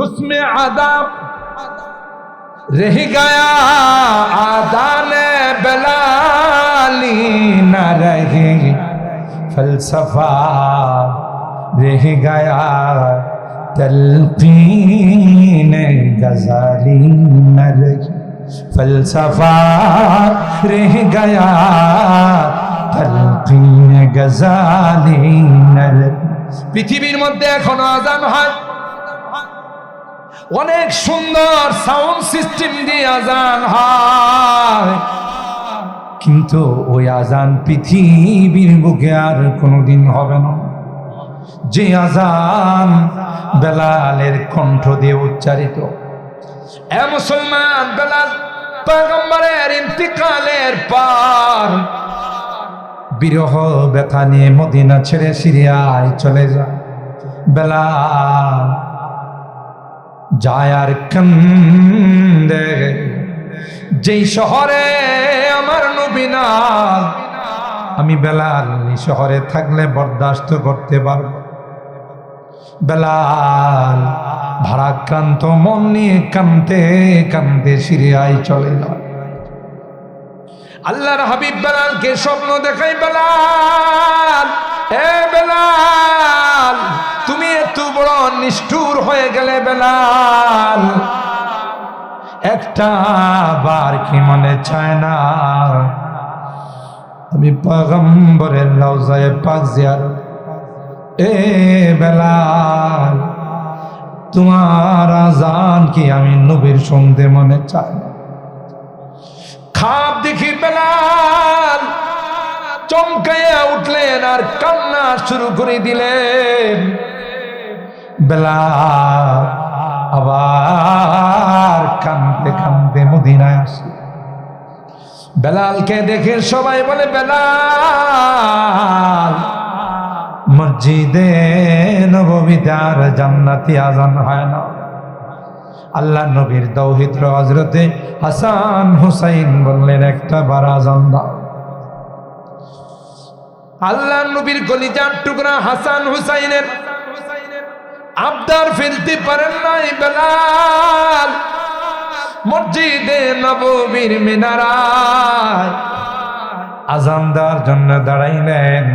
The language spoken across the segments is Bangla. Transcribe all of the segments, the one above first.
رسم عذاب رہ گیا آدان بلالی نہ رہی فلسفہ رہ گیا، تلقین غزالی نہ رہی فلسفہ رہ گیا، تلقین غزالی نہ رہی পৃথিবীর بیر এখন আজান হয় অনেক সুন্দর সাউন্ড সিস্টেম দিয়ে আজান হয়। কিন্তু ওই আজান পৃথিবীর বুকে আর কোনোদিন হবে না। যে আজান বেলালের কণ্ঠ দিয়ে উচ্চারিত। এ মুসলমান বেলাল, পয়গম্বরের ইন্তিকালের পার বিরহ ব্যথা নিয়ে মদিনা ছেড়ে সিরিয়ায় চলে যায় বেলাল যায় আর কান্দে যেই শহরে আমার নবীনাল আমি বেলাল শহরে থাকলে বরদাস্ত করতে পারব। বেলাল ভারাক্রান্ত মন নিয়ে কানতে কানতে সিরিয়ায় চলে যায়। আল্লাহর হাবিব বেলালকে স্বপ্ন দেখাই বেলাল এ বেলাল, তুমি এত বড় নিষ্ঠুর হয়ে গেলে বেলাল। একটা বার কি মনে চায় না? আমি পগম্বরের লওজায় পাক জিয়ার। এ বেলাল, তোমার আজান কি আমি নবীর শুনতে মনে চাই? খাপ দেখি বেলাল। চমকাইয়া উঠলেন আর কান্না শুরু করে দিলেন। বেলাল আবার কান্দতে কান্দতে মদিনায় আসি। বেলালকে দেখে সবাই বলে, বেলাল, মসজিদে নবমিতার জান্নাতি আজান হয় না। আল্লাহ নবীর দৌহিত্র হজরতে হাসান হুসাইন বললেন, একটা বার আজান আল্লাহ নবীর কলিজার টুকরা হাসান হুসাইনের। আবদার ফেলতে পারেন নাই বেলাল। মসজিদে নববীর মিনারায় আজান দেওয়ার জন্য দাঁড়াইলেন।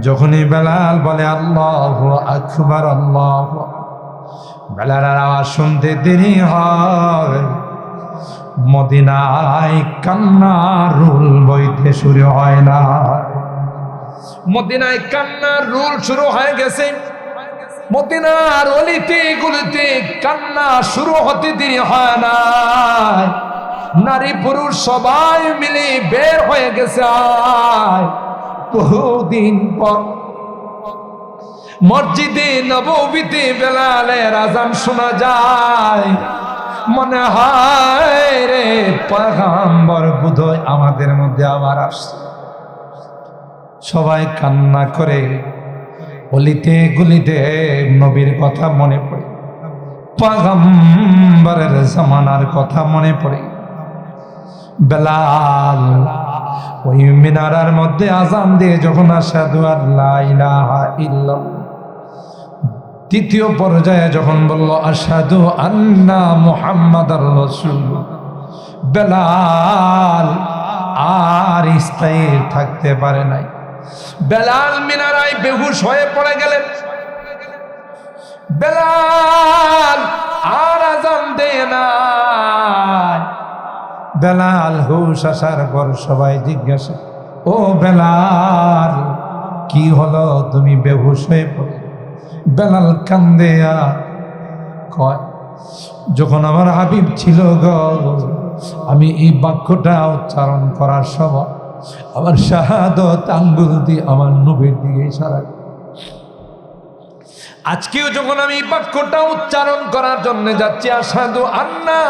যখনই বেলাল বলে, আল্লাহ আকবার, আল্লাহ বেলার আওয়াজ শুনতে দেরি হয়। মদিনায় কান্না রুল বইতে শুরু হয় না। মদিনায় কান্নার রুল শুরু হয়ে গেছে। মদিনার অলিতে গুলিতে কান্না শুরু হতে দেরি হয় না। নারী পুরুষ সবাই মিলে বের হয়ে গেছে বহুদিন পর মসজিদে নবীতে বেলালের আজান শোনা যায়। মনে হয় রে পাগাম্বর বুধয় আমাদের মধ্যে আবার আসছে। সবাই কান্না করে। অলিতে গুলিতে নবীর কথা মনে পড়ে। পাগাম্বরের জামানার কথা মনে পড়ে। বেলাল ওই মিনারার মধ্যে আজান দিয়ে যখন আসাদু আল্লাহ ইল্লাল্লাহ তৃতীয় পর্যায়ে যখন বলল আসাদু আন্না মুহাম্মদ বেলাল আর স্থায়ী থাকতে পারে নাই। বেলাল মিনারায় বেহুশ হয়ে পড়ে গেলেন। বেলাল আর আজান দেয় না বেলাল হুশ আসার পর সবাই জিজ্ঞাসা, ও বেলাল, কি হলো? তুমি বেহুশ হয়ে পড়ে? বেলাল কান্দে কয়, যখন আমার হাবিব ছিল গ, আমি এই বাক্যটা উচ্চারণ করার সময় আমার শাহাদত, আঙ্গুল দিয়ে আমার নবীর দিকে ইশারা আজকেও যখন আমি বাক্যটা উচ্চারণ করার জন্য যাচ্ছি আসাদু আন্না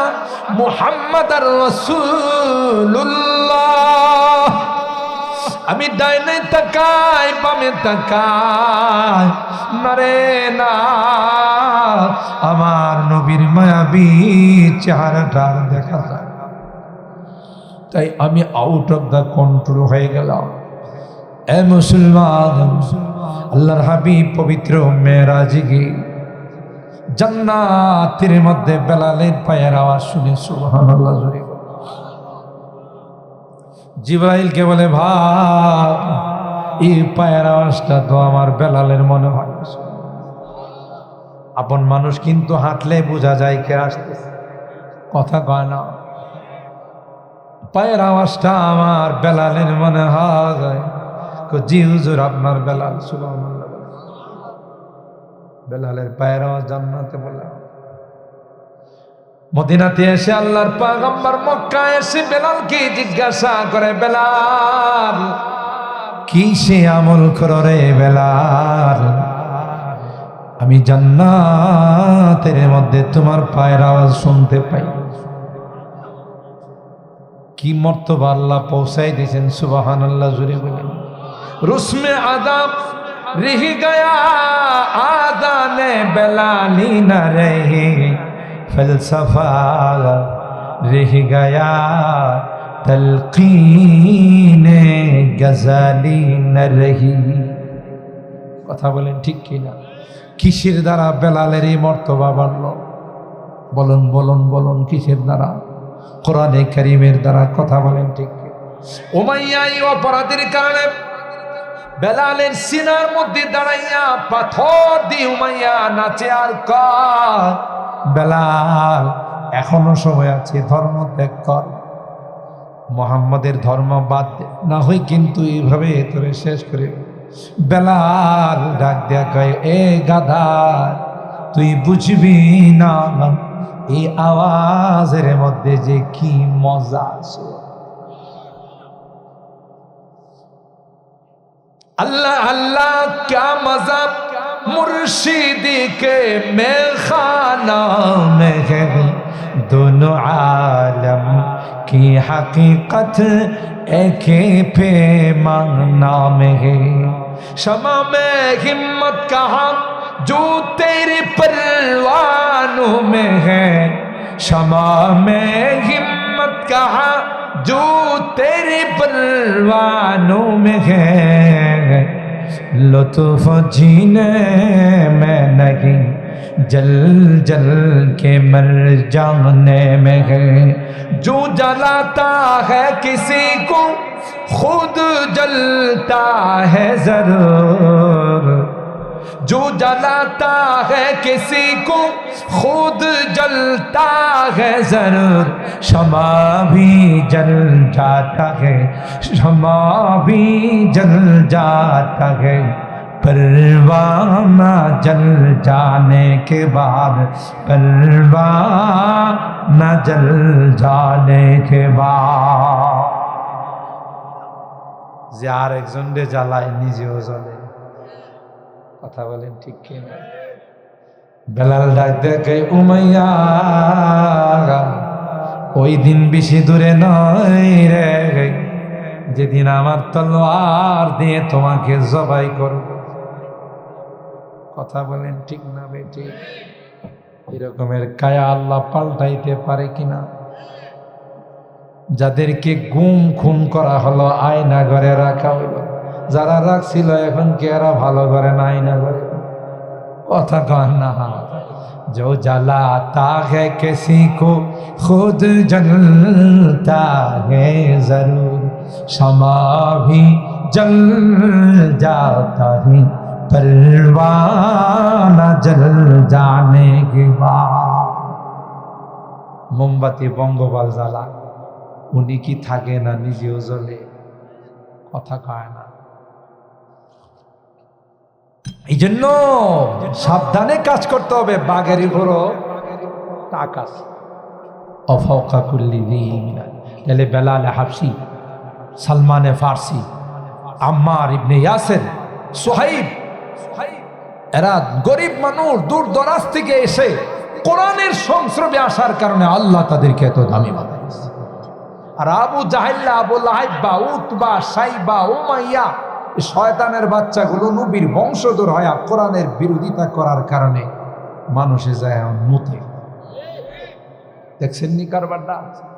মুহাম্মদ আর আমি ডাইনে তাকাই, বামে তাকাই, নারে না, আমার নবীর মায়াবী চেহারাটা দেখা যায়। তাই আমি আউট অফ দ্য কন্ট্রোল হয়ে গেলাম। এ মুসলমান, আল্লাহর হাবিব পবিত্র মেয়েরাজি গিয়ে জান্নাতের মধ্যে বেলালের পায়ের আওয়াজ শুনে সুবহানাল্লাহ জোরে বলো। জিব্রাইলকে বলে ভাব এই পায়ের আওয়াজটা তো আমার বেলালের মনে হয় আপন মানুষ কিন্তু হাঁটলে বোঝা যায় কে আসতেছে। কথা কয় না। পায়ের আওয়াজটা আমার বেলালের মনে হয় জি হুজুর, আপনার বেলাল বলে। বেলালের পায়ের আওয়াজ জান্নাতে বলে মদিনাতে এসে আল্লাহর পাগম্বর মক্কা এসে বেলালকে জিজ্ঞাসা করে, বেলাল, কি সে আমল করো রে বেলাল? আমি জান্নাতের মধ্যে তোমার পায়ের আওয়াজ শুনতে পাই। কি মর্তবা আল্লাহ পৌঁছাই দিয়েছেন সুবাহান আল্লাহ জুড়ে বলেন। রুসমে আদাব রিহি গয়া আদানে বেলালি না রহে। ফলসফা, রিহি গয়া, তলকিনে গজালি না রহি। কথা বলেন ঠিক কিনা? কিসের দ্বারা বেলালের এই মর্তবা বাড়ল? বলুন বলুন বলুন, কিসের দ্বারা? কোরআনে করিমের দ্বারা কথা বলেন ঠিক কি? উমাইয়া এই অপরাধের কারণে বেলালের সিনার মধ্যে দাঁড়াইয়া পাথর দিয়ে উমাইয়া নাচে, আর কর, বেলাল, এখনও সময় আছে, ধর্ম ত্যাগ কর মোহাম্মদের ধর্ম বাদ না হই কিন্তু এইভাবে তোরে শেষ করে বেলাল ডাক দেয়া এ গাধা, তুই বুঝবি না এই আওয়াজের মধ্যে যে কি মজা আছে। আল্লাহ আল্লাহ, ক্যা মজা? মুর্শিদি কে মে খানা মে দোনো আলম কি হকীকত একে পে মাংনা মে শমা মে হিম্মত কাহা جو تیرے پروانوں میں ہے، شمع میں ہمت کہاں؟ جو تیرے پروانوں میں ہے، لطف جینے میں نہیں، جل جل کے مر جانے میں ہے۔ جو جلاتا ہے کسی کو، خود جلتا ہے ضرور۔ جو جلاتا ہے کسی کو، خود جلتا ہے ضرور شما بھی جل جاتا ہے شما بھی جل جاتا ہے۔ پروانہ جل جانے کے بعد، پروانہ جل جانے کے بعد۔ زیار ایک زنڈے نیزی ہو زندے۔ কথা বলেন, ঠিক কি না বেলাল ডাক দেখে উমাইয়া ওই দিন বেশি দূরে নয় রে যেদিন আমার তলোয়ার দিয়ে তোমাকে জবাই করব। কথা বলেন, ঠিক না বেটি এরকমের কায়া আল্লাহ পাল্টাইতে পারে কিনা? যাদেরকে গুম খুন করা হলো, আয়না ঘরে রাখা হইল। যারা রাখছিল এখন কি এরা ভালো করে না আয়না ঘরে কথা কন না जो जलाता है किसी को खुद जलता है जरूर क्षमा भी जल जाता है परवाना जल जाने के बाद মোমবাতি বঙ্গপাল জ্বালা উনি কি থাকে না নিজেও জ্বলে কথা কয় না এই জন্য সাবধানে কাজ করতে হবে। বাঘের উপরও টাকা অফকা কুল্লি তাহলে বেলাল হাফসি, সালমানে ফার্সি, আম্মার ইবনে ইয়াসের, সোহাইব, এরা গরিব মানুষ দূর দরাজ থেকে এসে কোরআনের সংস্রবে আসার কারণে আল্লাহ তাদেরকে এত দামি বানাইছে। আর Abu Jahl Abu Lahab Utba, Shaiba, Umayya এই শয়তানের বাচ্চাগুলো নবীর বংশধর হয় কোরআনের বিরোধিতা করার কারণে মানুষে যায় মুতে। দেখছেন নি কারবারটা?